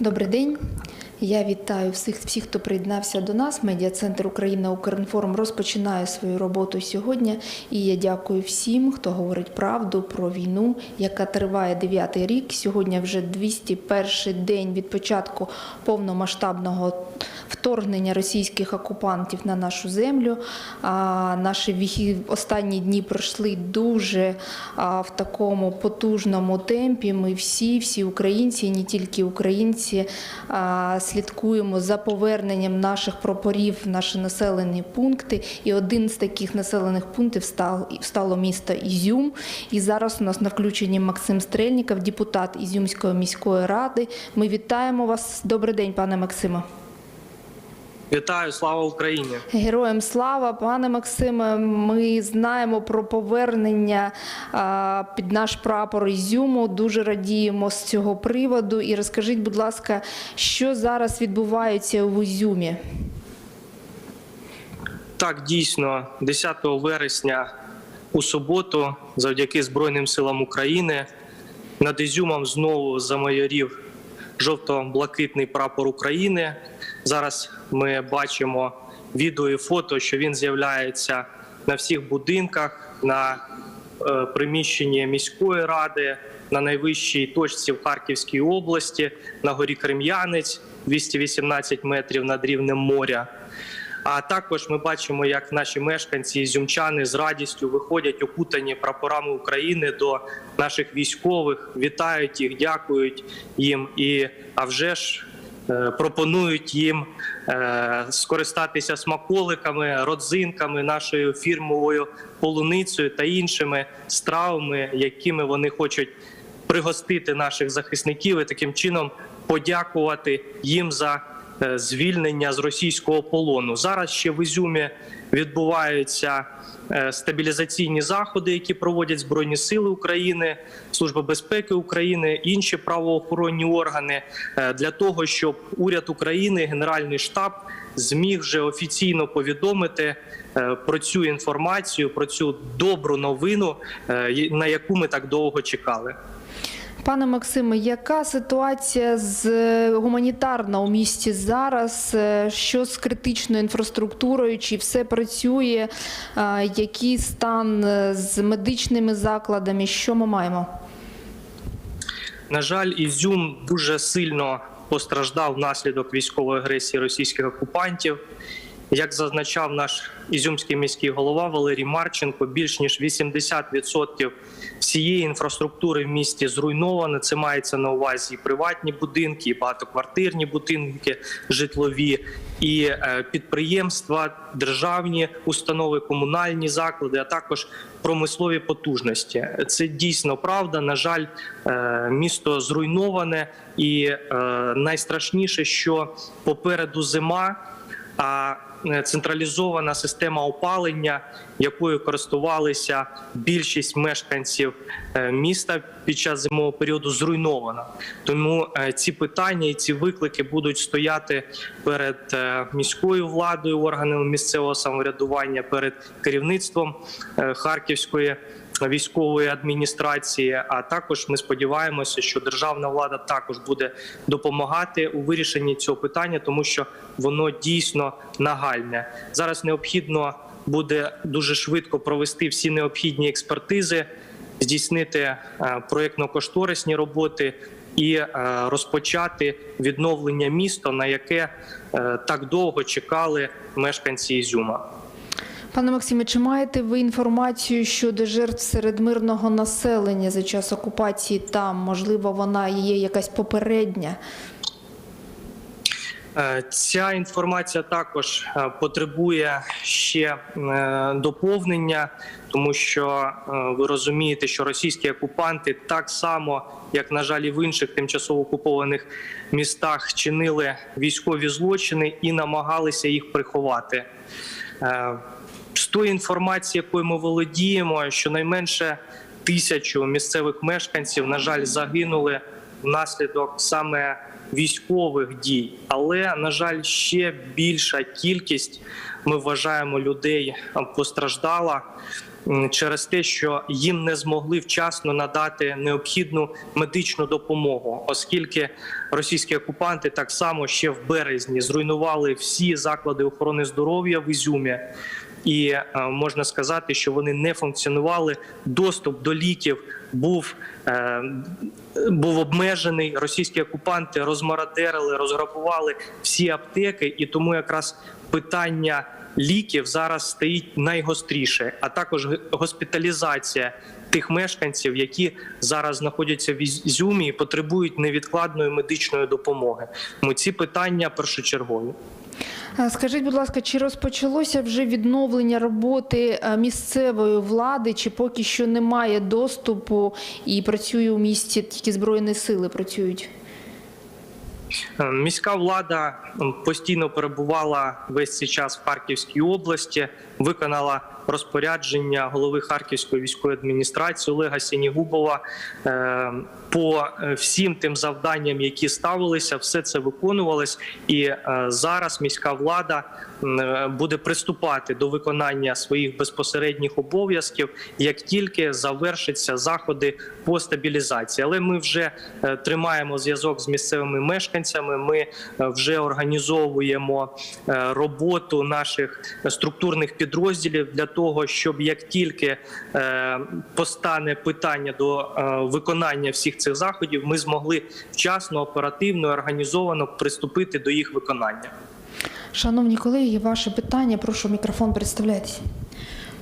Добрий день. Я вітаю всіх, всіх, хто приєднався до нас. Медіа-центр Україна Укрінформ розпочинає свою роботу сьогодні. І я дякую всім, хто говорить правду про війну, яка триває дев'ятий рік. Сьогодні вже 201 день від початку повномасштабного вторгнення російських окупантів на нашу землю. А, наші віхи- останні дні пройшли дуже в такому потужному темпі. Ми всі, всі українці, не тільки українці, слідкуємо за поверненням наших прапорів в наші населені пункти. І один з таких населених пунктів стало місто Ізюм. І зараз у нас на включенні Максим Стрельніков, депутат Ізюмської міської ради. Ми вітаємо вас. Добрий день, пане Максиме. Вітаю, слава Україні! Героям слава, пане Максиме. Ми знаємо про повернення під наш прапор Ізюму. Дуже радіємо з цього приводу. І розкажіть, будь ласка, що зараз відбувається в Ізюмі? Так, дійсно, 10 вересня у суботу, завдяки Збройним силам України, над Ізюмом знову замайорів жовто-блакитний прапор України. Зараз ми бачимо відео і фото, що він з'являється на всіх будинках, на е, приміщенні міської ради, на найвищій точці в Харківській області, на горі Крем'янець, 218 метрів над рівнем моря. А також ми бачимо, як наші мешканці ізюмчани з радістю виходять окутані прапорами України до наших військових, вітають їх, дякують їм. І а вже ж е, пропонують їм е, скористатися смаколиками, родзинками, нашою фірмовою полуницею та іншими стравами, якими вони хочуть пригостити наших захисників і таким чином подякувати їм за звільнення з російського полону. Зараз ще в Ізюмі відбуваються е, стабілізаційні заходи, які проводять Збройні Сили України, Служба безпеки України, інші правоохоронні органи е, для того, щоб уряд України, Генеральний штаб зміг вже офіційно повідомити е, про цю інформацію, про цю добру новину, е, на яку ми так довго чекали. Пане Максиме, яка ситуація з е, гуманітарна у місті зараз? Е, Що з критичною інфраструктурою? Чи все працює? Е, Який стан з медичними закладами? Що ми маємо? На жаль, Ізюм дуже сильно постраждав внаслідок військової агресії російських окупантів. Як зазначав наш ізюмський міський голова Валерій Марченко, більш ніж 80% всієї інфраструктури в місті зруйновано. Це мається на увазі і приватні будинки, і багатоквартирні будинки, житлові, і е, підприємства, державні установи, комунальні заклади, а також промислові потужності. Це дійсно правда. На жаль, е, місто зруйноване, і е, найстрашніше, що попереду зима. А централізована система опалення, якою користувалися більшість мешканців е, міста під час зимового періоду, зруйнована. Тому е, ці питання і ці виклики будуть стояти перед е, міською владою, органами місцевого самоврядування, перед керівництвом е, Харківської військової адміністрації. А також ми сподіваємося, що державна влада також буде допомагати у вирішенні цього питання, тому що воно дійсно нагальне. Зараз необхідно буде дуже швидко провести всі необхідні експертизи, здійснити е, проєктно-кошторисні роботи. І е, розпочати відновлення міста, на яке е, так довго чекали мешканці Ізюма. Пане Максиме, чи маєте ви інформацію щодо жертв серед мирного населення за час окупації там? Можливо, вона є якась попередня? Е, Ця інформація також е, потребує ще е, доповнення, тому що ви розумієте, що російські окупанти так само, як на жаль, і в інших тимчасово окупованих містах, чинили військові злочини і намагалися їх приховати. Тої інформації, якою ми володіємо, щонайменше тисячу місцевих мешканців, на жаль, загинули внаслідок саме військових дій. Але на жаль, ще більша кількість ми вважаємо людей постраждала. через те, що їм не змогли вчасно надати необхідну медичну допомогу, оскільки російські окупанти так само ще в березні зруйнували всі заклади охорони здоров'я в Ізюмі. І е, можна сказати, що вони не функціонували. Доступ до ліків був, е, був обмежений. Російські окупанти розмародерили, розграбували всі аптеки, і тому якраз питання ліків зараз стоїть найгостріше, а також госпіталізація тих мешканців, які зараз знаходяться в Ізюмі і потребують невідкладної медичної допомоги. Тому ці питання першочергові. А Скажіть, будь ласка, чи розпочалося вже відновлення роботи е, місцевої влади, чи поки що немає доступу і працює у місті тільки збройні сили працюють? Е, Міська влада постійно перебувала весь цей час в Харківській області, виконала розпорядження голови Харківської військової адміністрації Олега Сінігубова е, по е, всім тим завданням, які ставилися, все це виконувалось. І е, зараз міська влада буде приступати до виконання своїх безпосередніх обов'язків, як тільки завершаться заходи по стабілізації. Але ми вже тримаємо зв'язок з місцевими мешканцями. Ми вже організовуємо роботу наших структурних підрозділів для того, щоб як тільки е, постане питання до е, виконання всіх цих заходів, ми змогли вчасно, оперативно, організовано приступити до їх виконання. Шановні колеги, ваше питання, прошу мікрофон представляйтесь.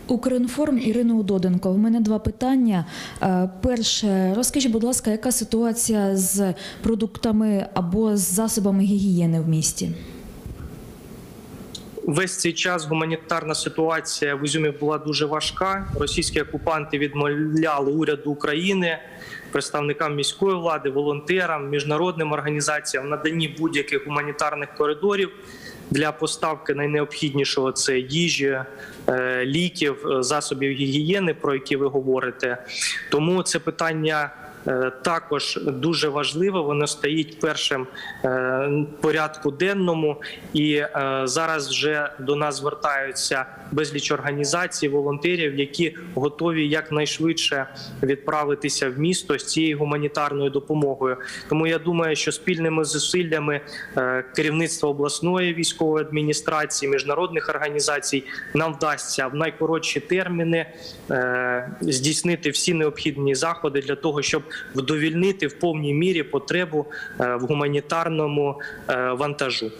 Укрінформ Ірина Удоденко. У мене два питання. Е, Перше, розкажіть, будь ласка, яка ситуація з продуктами або з засобами гігієни в місті? Весь цей час гуманітарна ситуація в Ізюмі була дуже важка. Російські окупанти відмовляли уряду України, представникам міської влади, волонтерам, міжнародним організаціям наданні будь-яких гуманітарних коридорів для поставки найнеобхіднішого це їжі, е, ліків, е, засобів гігієни, про які ви говорите. Тому це питання. Е, Також дуже важливо, воно стоїть першим е, порядку денному, і е, зараз вже до нас звертаються безліч організацій, волонтерів, які готові якнайшвидше відправитися в місто з цією гуманітарною допомогою. Тому я думаю, що спільними зусиллями керівництва обласної військової адміністрації, міжнародних організацій нам вдасться в найкоротші терміни здійснити всі необхідні заходи для того, щоб вдовільнити в повній мірі потребу е, в гуманітарному е, вантажу.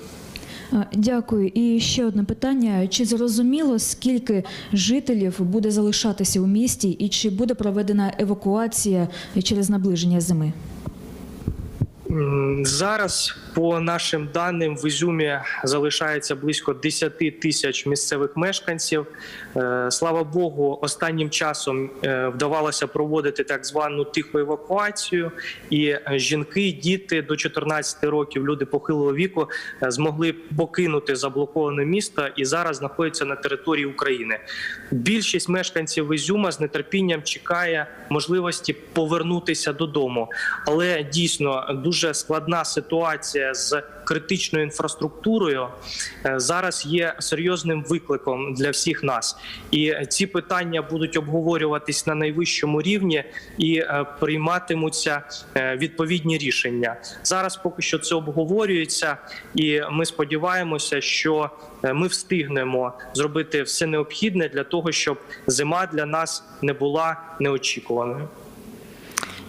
Е, Дякую. І ще одне питання: чи зрозуміло, скільки жителів буде залишатися у місті, і чи буде проведена евакуація через наближення зими? Зараз, по нашим даним, в Ізюмі залишається близько 10 тисяч місцевих мешканців. Е, Слава Богу, останнім часом е, вдавалося проводити так звану тиху евакуацію, і жінки, діти до 14 років, люди похилого віку е, змогли покинути заблоковане місто і зараз знаходяться на території України. Більшість мешканців Ізюма з нетерпінням чекає можливості повернутися додому, але дійсно дуже складна ситуація з критичною інфраструктурою зараз є серйозним викликом для всіх нас, і ці питання будуть обговорюватись на найвищому рівні і е, прийматимуться е, відповідні рішення. Зараз поки що це обговорюється, і ми сподіваємося, що е, ми встигнемо зробити все необхідне для того, щоб зима для нас не була неочікуваною.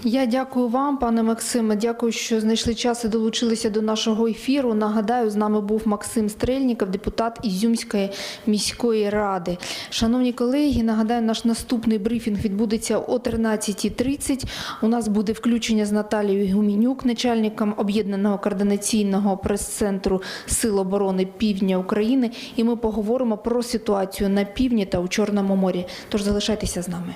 Я дякую вам, пане Максиме. Дякую, що знайшли час і долучилися до нашого ефіру. Нагадаю, з нами був Максим Стрельніков, депутат Ізюмської міської ради. Шановні колеги, нагадаю, наш наступний брифінг відбудеться о 13.30. У нас буде включення з Наталією Гуменюк, начальником об'єднаного координаційного прес-центру Сил оборони Півдня України. І ми поговоримо про ситуацію на півдні та у Чорному морі. Тож залишайтеся з нами.